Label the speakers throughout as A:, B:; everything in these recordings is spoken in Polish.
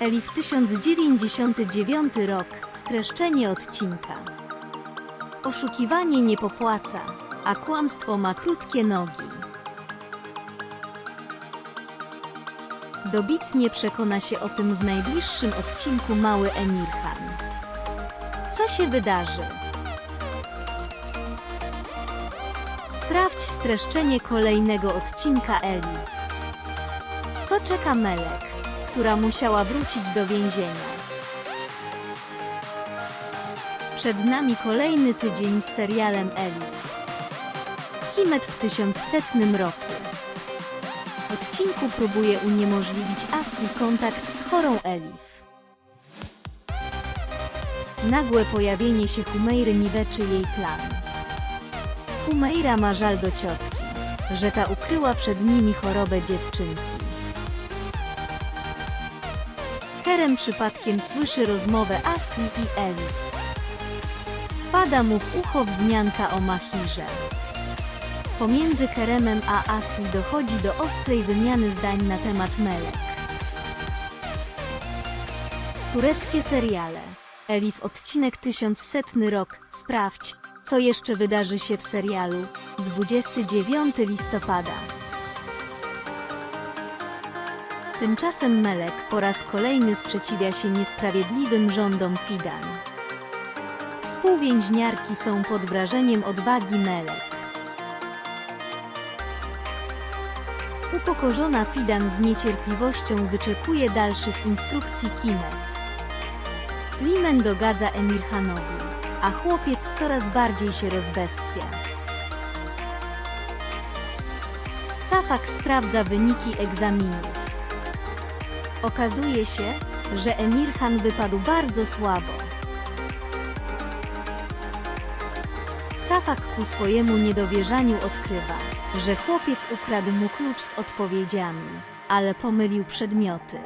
A: Elif 1099 rok. Streszczenie odcinka. Oszukiwanie nie popłaca, a kłamstwo ma krótkie nogi. Dobitnie przekona się o tym w najbliższym odcinku Mały Emirhan. Co się wydarzy? Sprawdź streszczenie kolejnego odcinka Eli. Co czeka Melek, która musiała wrócić do więzienia? Przed nami kolejny tydzień z serialem Eli. Himet w tysiącsetnym roku. W odcinku próbuje uniemożliwić Asli kontakt z chorą Elif. Nagłe pojawienie się Humeiry niweczy jej plan. Humeira ma żal do ciotki, że ta ukryła przed nimi chorobę dziewczynki. Kerem przypadkiem słyszy rozmowę Asli i Elif. Wpada mu w ucho wzmianka o Mahirze. Pomiędzy Keremem a Asli dochodzi do ostrej wymiany zdań na temat Melek. Tureckie seriale. Elif odcinek 1100 rok. Sprawdź, co jeszcze wydarzy się w serialu. 29 listopada. Tymczasem Melek po raz kolejny sprzeciwia się niesprawiedliwym rządom Fidan. Współwięźniarki są pod wrażeniem odwagi Melek. Upokorzona Fidan z niecierpliwością wyczekuje dalszych instrukcji Kimet. Limen dogadza Emirhanowi, a chłopiec coraz bardziej się rozbestwia. Safak sprawdza wyniki egzaminu. Okazuje się, że Emirhan wypadł bardzo słabo. Safak ku swojemu niedowierzaniu odkrywa, że chłopiec ukradł mu klucz z odpowiedziami, ale pomylił przedmioty.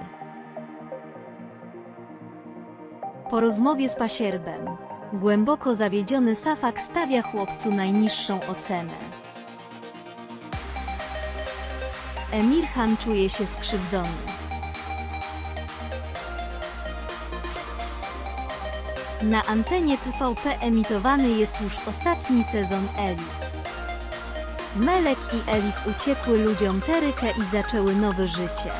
A: Po rozmowie z pasierbem, głęboko zawiedziony Safak stawia chłopcu najniższą ocenę. Emirhan czuje się skrzywdzony. Na antenie TVP emitowany jest już ostatni sezon Eli. Melek i Elif uciekły ludziom Terykę i zaczęły nowe życie.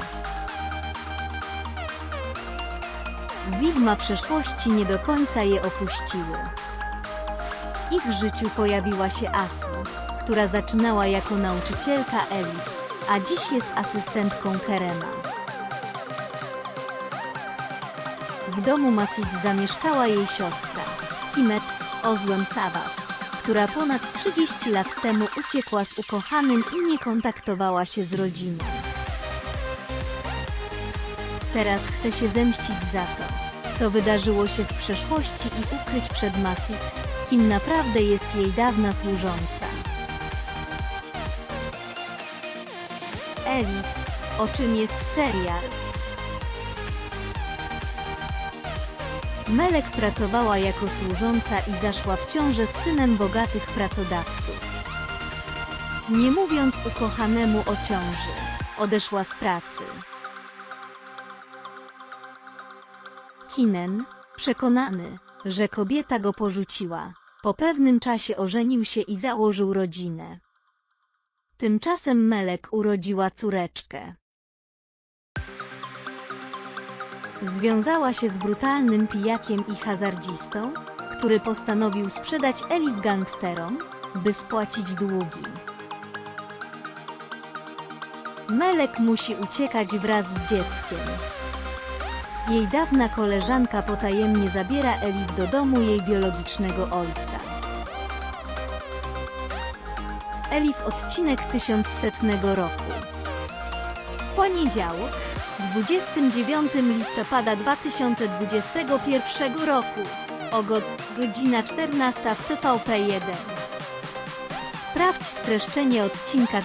A: Widma przeszłości nie do końca je opuściły. W ich życiu pojawiła się Asli, która zaczynała jako nauczycielka Elif, a dziś jest asystentką Kerema. W domu Masud zamieszkała jej siostra, Himet, ozłem Savas, która ponad 30 lat temu uciekła z ukochanym i nie kontaktowała się z rodziną. Teraz chce się zemścić za to, co wydarzyło się w przeszłości i ukryć przed Masud, kim naprawdę jest jej dawna służąca. Eli, o czym jest serial? Melek pracowała jako służąca i zaszła w ciążę z synem bogatych pracodawców. Nie mówiąc ukochanemu o ciąży, odeszła z pracy. Kinen, przekonany, że kobieta go porzuciła, po pewnym czasie ożenił się i założył rodzinę. Tymczasem Melek urodziła córeczkę. Związała się z brutalnym pijakiem i hazardzistą, który postanowił sprzedać elit gangsterom, by spłacić długi. Melek musi uciekać wraz z dzieckiem. Jej dawna koleżanka potajemnie zabiera Elif do domu jej biologicznego ojca. Elif odcinek 1100 roku. Poniedziałek, 29 listopada 2021 roku. O godz- godzina 14 w TVP1. Sprawdź streszczenie odcinka